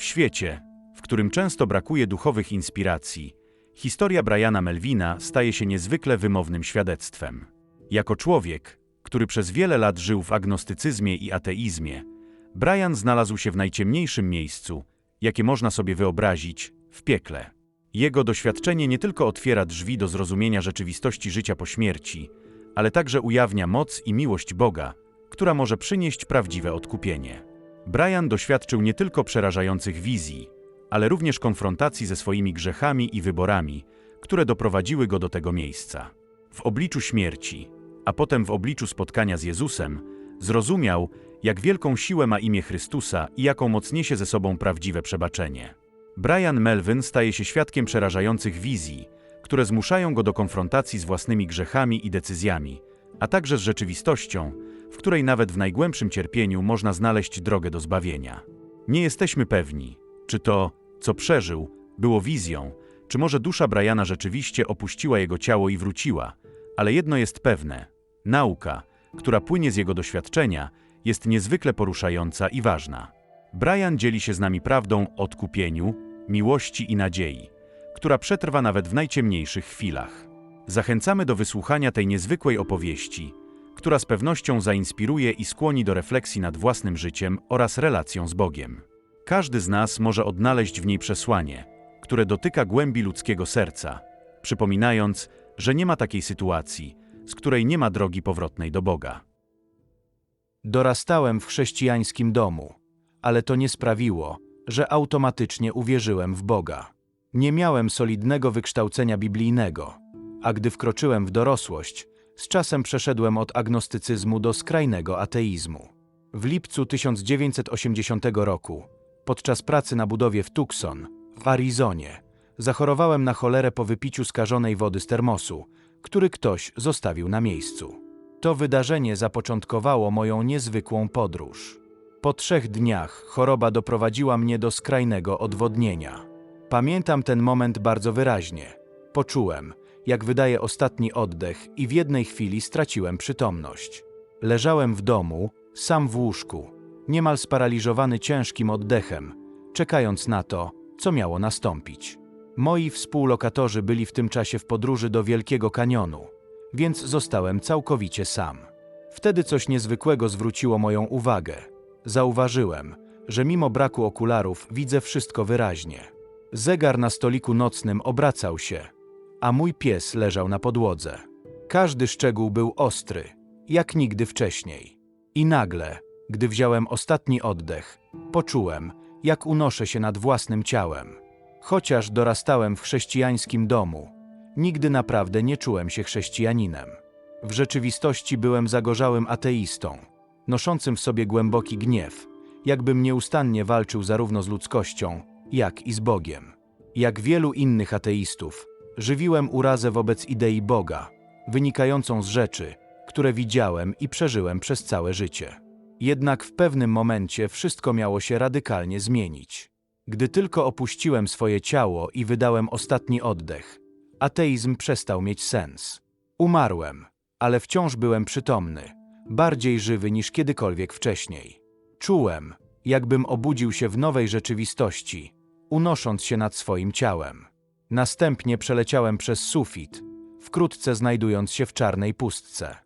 W świecie, w którym często brakuje duchowych inspiracji, historia Briana Melvina staje się niezwykle wymownym świadectwem. Jako człowiek, który przez wiele lat żył w agnostycyzmie i ateizmie, Brian znalazł się w najciemniejszym miejscu, jakie można sobie wyobrazić, w piekle. Jego doświadczenie nie tylko otwiera drzwi do zrozumienia rzeczywistości życia po śmierci, ale także ujawnia moc i miłość Boga, która może przynieść prawdziwe odkupienie. Brian doświadczył nie tylko przerażających wizji, ale również konfrontacji ze swoimi grzechami i wyborami, które doprowadziły go do tego miejsca. W obliczu śmierci, a potem w obliczu spotkania z Jezusem, zrozumiał, jak wielką siłę ma imię Chrystusa i jaką moc niesie ze sobą prawdziwe przebaczenie. Brian Melvin staje się świadkiem przerażających wizji, które zmuszają go do konfrontacji z własnymi grzechami i decyzjami, a także z rzeczywistością, w której nawet w najgłębszym cierpieniu można znaleźć drogę do zbawienia. Nie jesteśmy pewni, czy to, co przeżył, było wizją, czy może dusza Briana rzeczywiście opuściła jego ciało i wróciła, ale jedno jest pewne: nauka, która płynie z jego doświadczenia, jest niezwykle poruszająca i ważna. Brian dzieli się z nami prawdą o odkupieniu, miłości i nadziei, która przetrwa nawet w najciemniejszych chwilach. Zachęcamy do wysłuchania tej niezwykłej opowieści, która z pewnością zainspiruje i skłoni do refleksji nad własnym życiem oraz relacją z Bogiem. Każdy z nas może odnaleźć w niej przesłanie, które dotyka głębi ludzkiego serca, przypominając, że nie ma takiej sytuacji, z której nie ma drogi powrotnej do Boga. Dorastałem w chrześcijańskim domu, ale to nie sprawiło, że automatycznie uwierzyłem w Boga. Nie miałem solidnego wykształcenia biblijnego, a gdy wkroczyłem w dorosłość, z czasem przeszedłem od agnostycyzmu do skrajnego ateizmu. W lipcu 1980 roku, podczas pracy na budowie w Tucson, w Arizonie, zachorowałem na cholerę po wypiciu skażonej wody z termosu, który ktoś zostawił na miejscu. To wydarzenie zapoczątkowało moją niezwykłą podróż. Po trzech dniach choroba doprowadziła mnie do skrajnego odwodnienia. Pamiętam ten moment bardzo wyraźnie. Poczułem, jak wydaje ostatni oddech i w jednej chwili straciłem przytomność. Leżałem w domu, sam w łóżku, niemal sparaliżowany ciężkim oddechem, czekając na to, co miało nastąpić. Moi współlokatorzy byli w tym czasie w podróży do Wielkiego Kanionu, więc zostałem całkowicie sam. Wtedy coś niezwykłego zwróciło moją uwagę. Zauważyłem, że mimo braku okularów widzę wszystko wyraźnie. Zegar na stoliku nocnym obracał się, a mój pies leżał na podłodze. Każdy szczegół był ostry, jak nigdy wcześniej. I nagle, gdy wziąłem ostatni oddech, poczułem, jak unoszę się nad własnym ciałem. Chociaż dorastałem w chrześcijańskim domu, nigdy naprawdę nie czułem się chrześcijaninem. W rzeczywistości byłem zagorzałym ateistą, noszącym w sobie głęboki gniew, jakbym nieustannie walczył zarówno z ludzkością, jak i z Bogiem. Jak wielu innych ateistów, żywiłem urazę wobec idei Boga, wynikającą z rzeczy, które widziałem i przeżyłem przez całe życie. Jednak w pewnym momencie wszystko miało się radykalnie zmienić. Gdy tylko opuściłem swoje ciało i wydałem ostatni oddech, ateizm przestał mieć sens. Umarłem, ale wciąż byłem przytomny, bardziej żywy niż kiedykolwiek wcześniej. Czułem, jakbym obudził się w nowej rzeczywistości, unosząc się nad swoim ciałem. Następnie przeleciałem przez sufit, wkrótce znajdując się w czarnej pustce.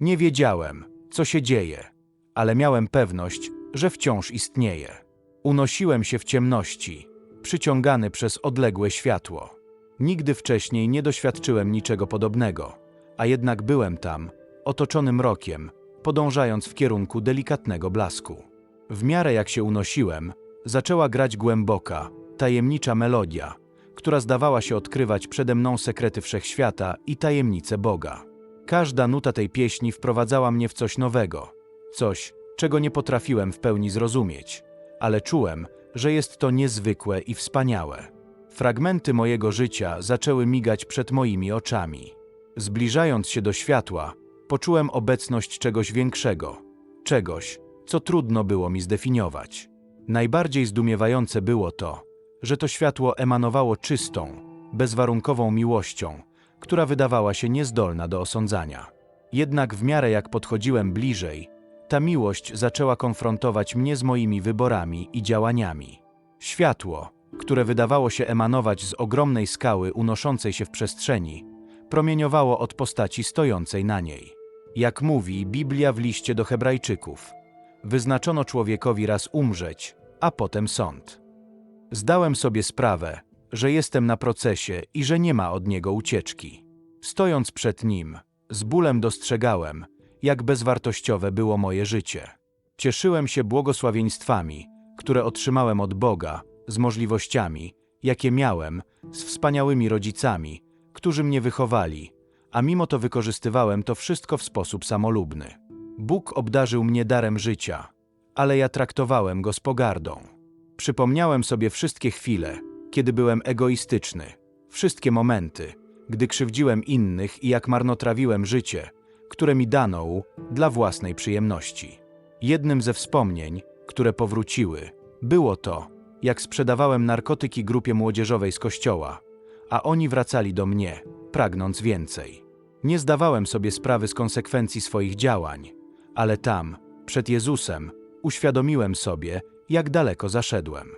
Nie wiedziałem, co się dzieje, ale miałem pewność, że wciąż istnieje. Unosiłem się w ciemności, przyciągany przez odległe światło. Nigdy wcześniej nie doświadczyłem niczego podobnego, a jednak byłem tam, otoczony mrokiem, podążając w kierunku delikatnego blasku. W miarę jak się unosiłem, zaczęła grać głęboka, tajemnicza melodia, która zdawała się odkrywać przede mną sekrety wszechświata i tajemnice Boga. Każda nuta tej pieśni wprowadzała mnie w coś nowego, coś, czego nie potrafiłem w pełni zrozumieć, ale czułem, że jest to niezwykłe i wspaniałe. Fragmenty mojego życia zaczęły migać przed moimi oczami. Zbliżając się do światła, poczułem obecność czegoś większego, czegoś, co trudno było mi zdefiniować. Najbardziej zdumiewające było to, że to światło emanowało czystą, bezwarunkową miłością, która wydawała się niezdolna do osądzania. Jednak w miarę jak podchodziłem bliżej, ta miłość zaczęła konfrontować mnie z moimi wyborami i działaniami. Światło, które wydawało się emanować z ogromnej skały unoszącej się w przestrzeni, promieniowało od postaci stojącej na niej. Jak mówi Biblia w liście do Hebrajczyków, wyznaczono człowiekowi raz umrzeć, a potem sąd. Zdałem sobie sprawę, że jestem na procesie i że nie ma od niego ucieczki. Stojąc przed nim, z bólem dostrzegałem, jak bezwartościowe było moje życie. Cieszyłem się błogosławieństwami, które otrzymałem od Boga, z możliwościami, jakie miałem, z wspaniałymi rodzicami, którzy mnie wychowali, a mimo to wykorzystywałem to wszystko w sposób samolubny. Bóg obdarzył mnie darem życia, ale ja traktowałem go z pogardą. Przypomniałem sobie wszystkie chwile, kiedy byłem egoistyczny, wszystkie momenty, gdy krzywdziłem innych i jak marnotrawiłem życie, które mi dano dla własnej przyjemności. Jednym ze wspomnień, które powróciły, było to, jak sprzedawałem narkotyki grupie młodzieżowej z kościoła, a oni wracali do mnie, pragnąc więcej. Nie zdawałem sobie sprawy z konsekwencji swoich działań, ale tam, przed Jezusem, uświadomiłem sobie, jak daleko zaszedłem.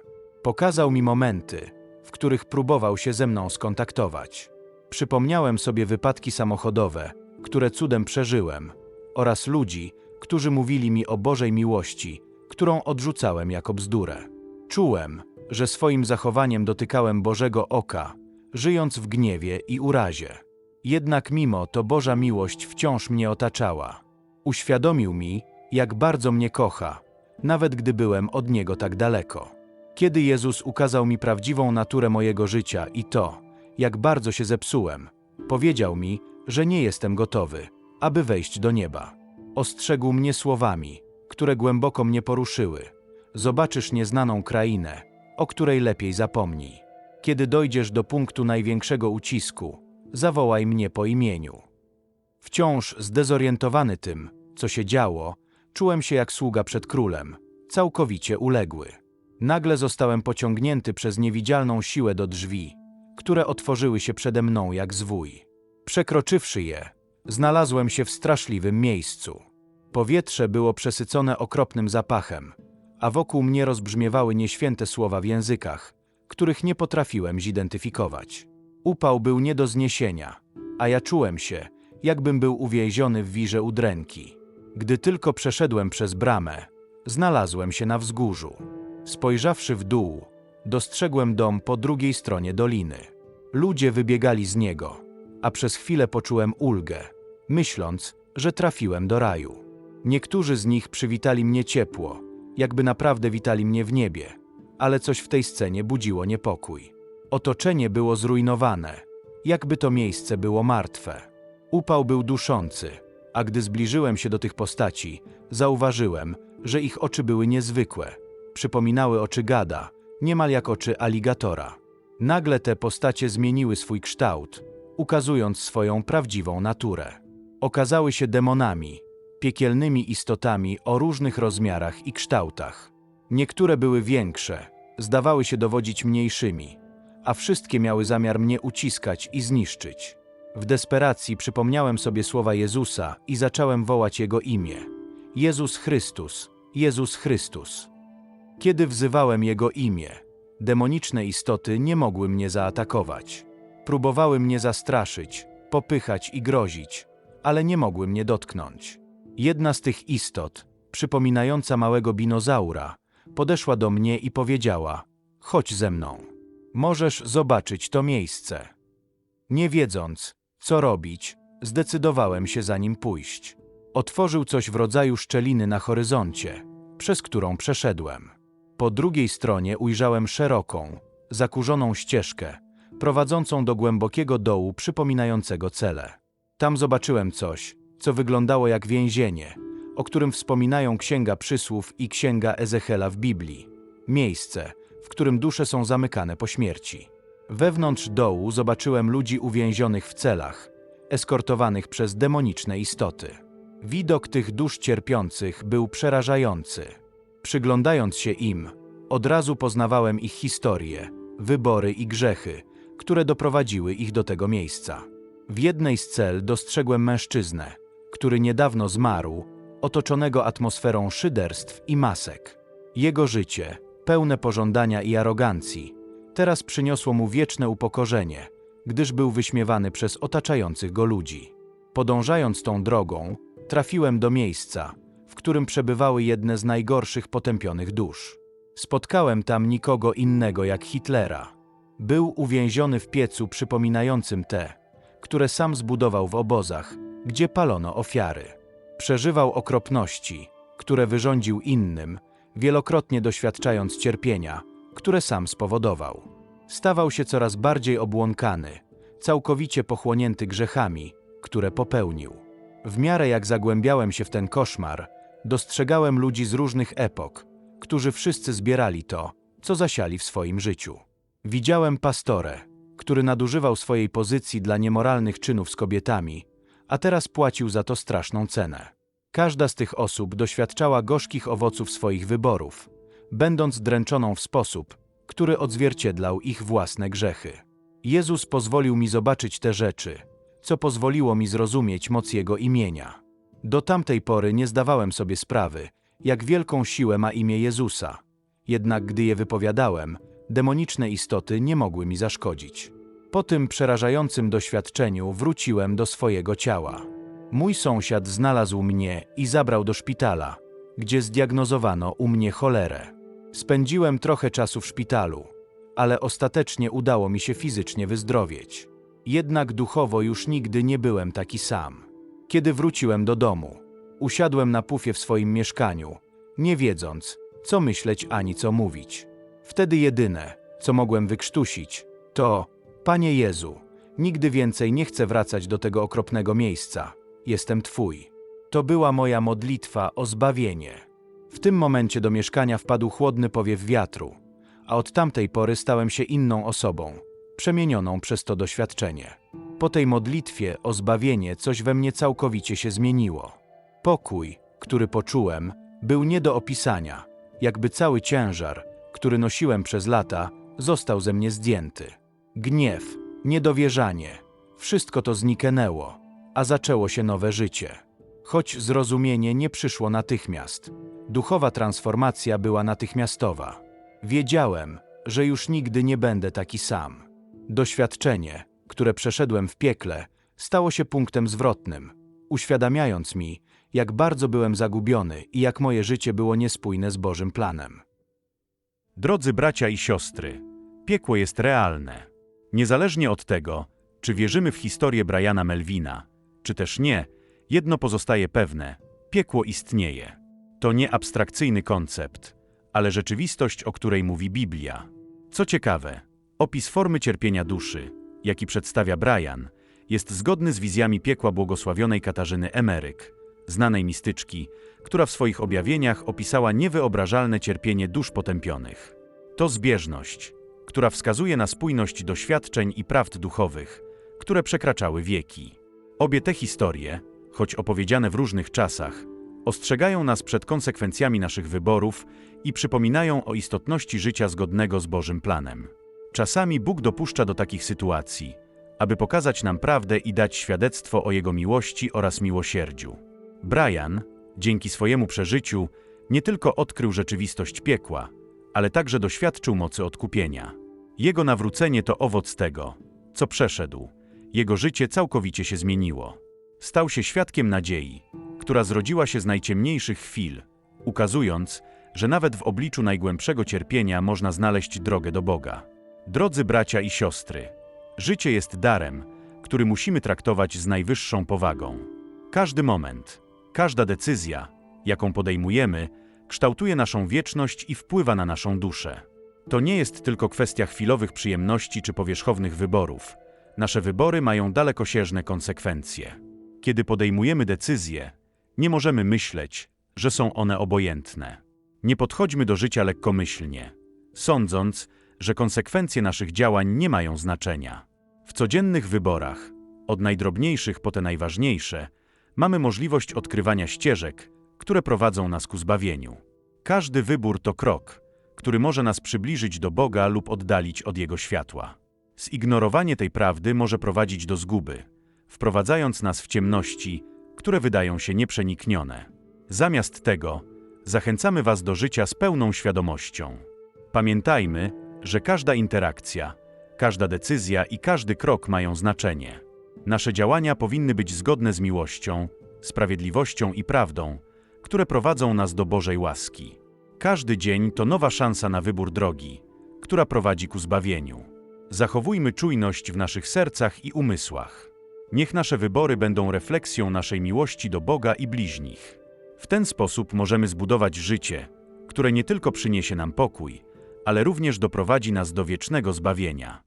Pokazał mi momenty, w których próbował się ze mną skontaktować. Przypomniałem sobie wypadki samochodowe, które cudem przeżyłem, oraz ludzi, którzy mówili mi o Bożej miłości, którą odrzucałem jako bzdurę. Czułem, że swoim zachowaniem dotykałem Bożego oka, żyjąc w gniewie i urazie. Jednak mimo to Boża miłość wciąż mnie otaczała. Uświadomił mi, jak bardzo mnie kocha, nawet gdy byłem od Niego tak daleko. Kiedy Jezus ukazał mi prawdziwą naturę mojego życia i to, jak bardzo się zepsułem, powiedział mi, że nie jestem gotowy, aby wejść do nieba. Ostrzegł mnie słowami, które głęboko mnie poruszyły. Zobaczysz nieznaną krainę, o której lepiej zapomnij. Kiedy dojdziesz do punktu największego ucisku, zawołaj mnie po imieniu. Wciąż zdezorientowany tym, co się działo, czułem się jak sługa przed królem, całkowicie uległy. Nagle zostałem pociągnięty przez niewidzialną siłę do drzwi, które otworzyły się przede mną jak zwój. Przekroczywszy je, znalazłem się w straszliwym miejscu. Powietrze było przesycone okropnym zapachem, a wokół mnie rozbrzmiewały nieświęte słowa w językach, których nie potrafiłem zidentyfikować. Upał był nie do zniesienia, a ja czułem się, jakbym był uwięziony w wirze udręki. Gdy tylko przeszedłem przez bramę, znalazłem się na wzgórzu. Spojrzawszy w dół, dostrzegłem dom po drugiej stronie doliny. Ludzie wybiegali z niego, a przez chwilę poczułem ulgę, myśląc, że trafiłem do raju. Niektórzy z nich przywitali mnie ciepło, jakby naprawdę witali mnie w niebie, ale coś w tej scenie budziło niepokój. Otoczenie było zrujnowane, jakby to miejsce było martwe. Upał był duszący, a gdy zbliżyłem się do tych postaci, zauważyłem, że ich oczy były niezwykłe. Przypominały oczy gada, niemal jak oczy aligatora. Nagle te postacie zmieniły swój kształt, ukazując swoją prawdziwą naturę. Okazały się demonami, piekielnymi istotami o różnych rozmiarach i kształtach. Niektóre były większe, zdawały się dowodzić mniejszymi, a wszystkie miały zamiar mnie uciskać i zniszczyć. W desperacji przypomniałem sobie słowa Jezusa i zacząłem wołać Jego imię. Jezus Chrystus, Jezus Chrystus. Kiedy wzywałem Jego imię, demoniczne istoty nie mogły mnie zaatakować. Próbowały mnie zastraszyć, popychać i grozić, ale nie mogły mnie dotknąć. Jedna z tych istot, przypominająca małego dinozaura, podeszła do mnie i powiedziała: Chodź ze mną. Możesz zobaczyć to miejsce. Nie wiedząc, co robić, zdecydowałem się za nim pójść. Otworzył coś w rodzaju szczeliny na horyzoncie, przez którą przeszedłem. Po drugiej stronie ujrzałem szeroką, zakurzoną ścieżkę, prowadzącą do głębokiego dołu przypominającego cele. Tam zobaczyłem coś, co wyglądało jak więzienie, o którym wspominają Księga Przysłów i Księga Ezechiela w Biblii. Miejsce, w którym dusze są zamykane po śmierci. Wewnątrz dołu zobaczyłem ludzi uwięzionych w celach, eskortowanych przez demoniczne istoty. Widok tych dusz cierpiących był przerażający. Przyglądając się im, od razu poznawałem ich historię, wybory i grzechy, które doprowadziły ich do tego miejsca. W jednej z cel dostrzegłem mężczyznę, który niedawno zmarł, otoczonego atmosferą szyderstw i masek. Jego życie, pełne pożądania i arogancji, teraz przyniosło mu wieczne upokorzenie, gdyż był wyśmiewany przez otaczających go ludzi. Podążając tą drogą, trafiłem do miejsca, w którym przebywały jedne z najgorszych potępionych dusz. Spotkałem tam nikogo innego jak Hitlera. Był uwięziony w piecu przypominającym te, które sam zbudował w obozach, gdzie palono ofiary. Przeżywał okropności, które wyrządził innym, wielokrotnie doświadczając cierpienia, które sam spowodował. Stawał się coraz bardziej obłąkany, całkowicie pochłonięty grzechami, które popełnił. W miarę jak zagłębiałem się w ten koszmar, dostrzegałem ludzi z różnych epok, którzy wszyscy zbierali to, co zasiali w swoim życiu. Widziałem pastorę, który nadużywał swojej pozycji dla niemoralnych czynów z kobietami, a teraz płacił za to straszną cenę. Każda z tych osób doświadczała gorzkich owoców swoich wyborów, będąc dręczoną w sposób, który odzwierciedlał ich własne grzechy. Jezus pozwolił mi zobaczyć te rzeczy, co pozwoliło mi zrozumieć moc Jego imienia. Do tamtej pory nie zdawałem sobie sprawy, jak wielką siłę ma imię Jezusa. Jednak gdy je wypowiadałem, demoniczne istoty nie mogły mi zaszkodzić. Po tym przerażającym doświadczeniu wróciłem do swojego ciała. Mój sąsiad znalazł mnie i zabrał do szpitala, gdzie zdiagnozowano u mnie cholerę. Spędziłem trochę czasu w szpitalu, ale ostatecznie udało mi się fizycznie wyzdrowieć. Jednak duchowo już nigdy nie byłem taki sam. Kiedy wróciłem do domu, usiadłem na pufie w swoim mieszkaniu, nie wiedząc, co myśleć ani co mówić. Wtedy jedyne, co mogłem wykrztusić, to: Panie Jezu, nigdy więcej nie chcę wracać do tego okropnego miejsca. Jestem Twój. To była moja modlitwa o zbawienie. W tym momencie do mieszkania wpadł chłodny powiew wiatru, a od tamtej pory stałem się inną osobą, przemienioną przez to doświadczenie. Po tej modlitwie o zbawienie coś we mnie całkowicie się zmieniło. Pokój, który poczułem, był nie do opisania, jakby cały ciężar, który nosiłem przez lata, został ze mnie zdjęty. Gniew, niedowierzanie, wszystko to zniknęło, a zaczęło się nowe życie. Choć zrozumienie nie przyszło natychmiast. Duchowa transformacja była natychmiastowa. Wiedziałem, że już nigdy nie będę taki sam. Doświadczenie, które przeszedłem w piekle, stało się punktem zwrotnym, uświadamiając mi, jak bardzo byłem zagubiony i jak moje życie było niespójne z Bożym planem. Drodzy bracia i siostry, piekło jest realne. Niezależnie od tego, czy wierzymy w historię Briana Melvina, czy też nie, jedno pozostaje pewne: piekło istnieje. To nie abstrakcyjny koncept, ale rzeczywistość, o której mówi Biblia. Co ciekawe, opis formy cierpienia duszy, jaki przedstawia Brian, jest zgodny z wizjami piekła błogosławionej Katarzyny Emeryk, znanej mistyczki, która w swoich objawieniach opisała niewyobrażalne cierpienie dusz potępionych. To zbieżność, która wskazuje na spójność doświadczeń i prawd duchowych, które przekraczały wieki. Obie te historie, choć opowiedziane w różnych czasach, ostrzegają nas przed konsekwencjami naszych wyborów i przypominają o istotności życia zgodnego z Bożym planem. Czasami Bóg dopuszcza do takich sytuacji, aby pokazać nam prawdę i dać świadectwo o Jego miłości oraz miłosierdziu. Brian, dzięki swojemu przeżyciu, nie tylko odkrył rzeczywistość piekła, ale także doświadczył mocy odkupienia. Jego nawrócenie to owoc tego, co przeszedł. Jego życie całkowicie się zmieniło. Stał się świadkiem nadziei, która zrodziła się z najciemniejszych chwil, ukazując, że nawet w obliczu najgłębszego cierpienia można znaleźć drogę do Boga. Drodzy bracia i siostry, życie jest darem, który musimy traktować z najwyższą powagą. Każdy moment, każda decyzja, jaką podejmujemy, kształtuje naszą wieczność i wpływa na naszą duszę. To nie jest tylko kwestia chwilowych przyjemności czy powierzchownych wyborów. Nasze wybory mają dalekosiężne konsekwencje. Kiedy podejmujemy decyzje, nie możemy myśleć, że są one obojętne. Nie podchodźmy do życia lekkomyślnie, sądząc, że konsekwencje naszych działań nie mają znaczenia. W codziennych wyborach, od najdrobniejszych po te najważniejsze, mamy możliwość odkrywania ścieżek, które prowadzą nas ku zbawieniu. Każdy wybór to krok, który może nas przybliżyć do Boga lub oddalić od Jego światła. Zignorowanie tej prawdy może prowadzić do zguby, wprowadzając nas w ciemności, które wydają się nieprzeniknione. Zamiast tego, zachęcamy Was do życia z pełną świadomością. Pamiętajmy, że każda interakcja, każda decyzja i każdy krok mają znaczenie. Nasze działania powinny być zgodne z miłością, sprawiedliwością i prawdą, które prowadzą nas do Bożej łaski. Każdy dzień to nowa szansa na wybór drogi, która prowadzi ku zbawieniu. Zachowujmy czujność w naszych sercach i umysłach. Niech nasze wybory będą refleksją naszej miłości do Boga i bliźnich. W ten sposób możemy zbudować życie, które nie tylko przyniesie nam pokój, ale również doprowadzi nas do wiecznego zbawienia.